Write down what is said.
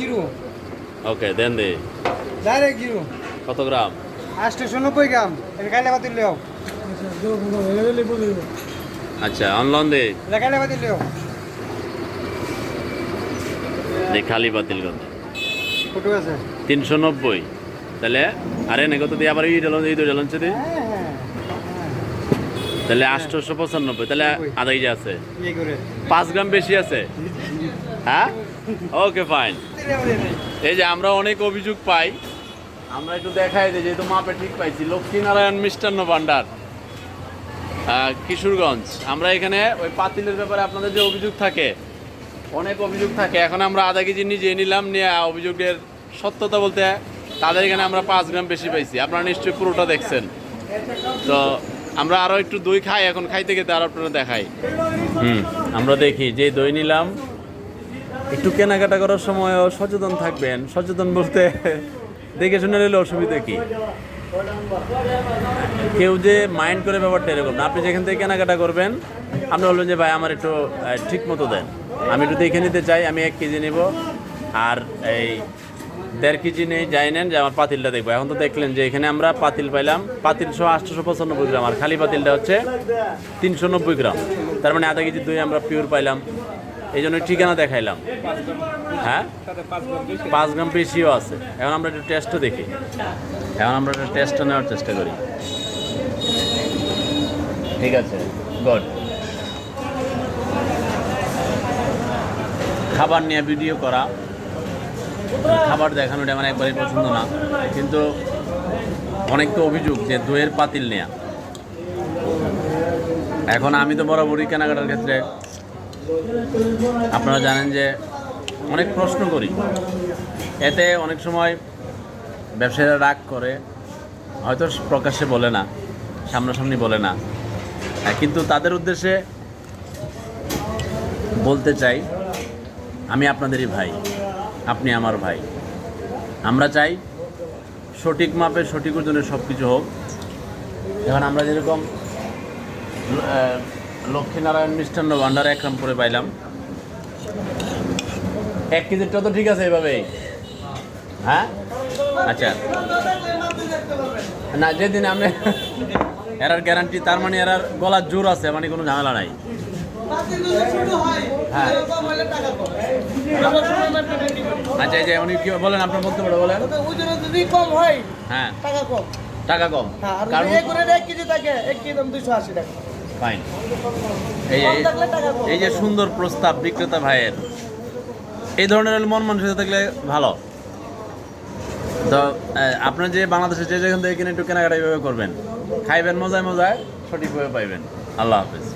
Zero. Okay then দে। Direct zero. কত gram? আটশোশো নব্বই গ্রাম। এটা খাইলে বাতিল লেও। আচ্ছা অনলন দে। এটা বাতিল লেও। যে খালি বাতিল কত ফটো আছে? তিনশো নব্বই। তাহলে আরে না কত দিয়ে আবার এই ডেলন এই ডেলন দি। হ্যাঁ হ্যাঁ তাহলে আটশোশো পঁচানব্বই। তাহলে আধা কেজি আছে? ইয়ে পাঁচ গ্রাম বেশি আছে? হ্যাঁ? ওকে ফাইন এই যে আমরা অনেক অভিযোগ পাই। আমরা একটু দেখাই দিই, যেহেতু মাপে ঠিক পাইছি। লক্ষ্মীনারায়ণ মিষ্টান্ন ভাণ্ডার কিশোরগঞ্জ। আমরা এখানে ওই পাতিলের ব্যাপারে আপনাদের যে অভিযোগ থাকে, অনেক অভিযোগ থাকে। এখন আমরা আধা কেজি নিজে নিলাম, নিয়ে অভিযোগের সত্যতা বলতে তাদের এখানে আমরা পাঁচ গ্রাম বেশি পাইছি। আপনারা নিশ্চয়ই পুরোটা দেখছেন। তো আমরা আরও একটু দই খাই, এখন খাইতে খেতে আর আপনারা দেখাই। হুম, আমরা দেখি। যে দই নিলাম একটু কেনাকাটা করার সময়ও সচেতন থাকবেন। সচেতন বলতে দেখে শুনে নিলে অসুবিধা কি? কেউ যে মাইন্ড করে ব্যাপারটা এরকম না। আপনি যেখান থেকে কেনাকাটা করবেন, আপনি বলবেন যে, ভাই, আমার একটু ঠিক মতো দেন। আমি একটু দেখে নিতে চাই, আমি এক কেজি নেব। আর এই দেড় কেজি নেই, যাই নেন, যে আমার পাতিলটা দেখব। এখন তো দেখলেন যে, এখানে আমরা পাতিল পাইলাম। পাতিল সহ আটশোশো পঁচানব্বই গ্রাম। আর খালি পাতিলটা হচ্ছে তিনশো নব্বই গ্রাম। তার মানে আধা কেজি দই আমরা পিওর পাইলাম। এই জন্য ঠিকানা দেখাইলাম। হ্যাঁ? পাঁচ গ্রাম বেশিও আছে। এখন আমরা একটু টেস্টও দেখি। এখন আমরা একটা টেস্টও নেওয়ার চেষ্টা করি। ঠিক আছে গুড খাবার নিয়ে ভিডিও করা। খাবার দেখানোটা আমার একবারই পছন্দ না। কিন্তু অনেক তো অভিযোগ যে দইয়ের পাতিল নেয়া। এখন আমি তো বরাবরই কেনাকাটার ক্ষেত্রে আপনারা জানেন যে অনেক প্রশ্ন করি। এতে অনেক সময় ব্যবসায়ীরা রাগ করে হয়তো প্রকাশ্যে বলে না সামনাসামনি বলে না। হ্যাঁ, কিন্তু তাদের উদ্দেশ্যে বলতে চাই আমি আপনাদেরই ভাই আপনি আমার ভাই। আমরা চাই সঠিক মাপে সঠিক ওজনে সব কিছু হোক। এখন আমরা যেরকম লক্ষ্মীনারায়ণ মিষ্টান্ন ভাণ্ডার একরাম করে পাইলাম। এক কেজিরটা তো ঠিক আছে এভাবেই হ্যাঁ? আচ্ছা। না যেদিন আপনি এরার গ্যারান্টি তার মানে এরার গলার জোর আছে মানে কোনো ঝামেলা নাই। হ্যাঁ। আচ্ছা যে উনি কি বলেন আপনার বক্তব্যটা বলেন। যদি কম হয়। হ্যাঁ টাকা কম। টাকা কম। হ্যাঁ কারণ করে এক কেজি থাকে এক কেজি দাম দুইশো আশি টাকা। ফাইন এই এই- যে সুন্দর প্রস্তাব বিক্রেতা ভাইয়ের, এই ধরনের মন মানুষের থাকলে ভালো। তো আপনার যে বাংলাদেশে যে যেখান থেকে কিনে একটু কেনাকাটা এইভাবে করবেন। খাইবেন, মজায় মজায় সঠিকভাবে পাইবেন। আল্লাহ হাফেজ।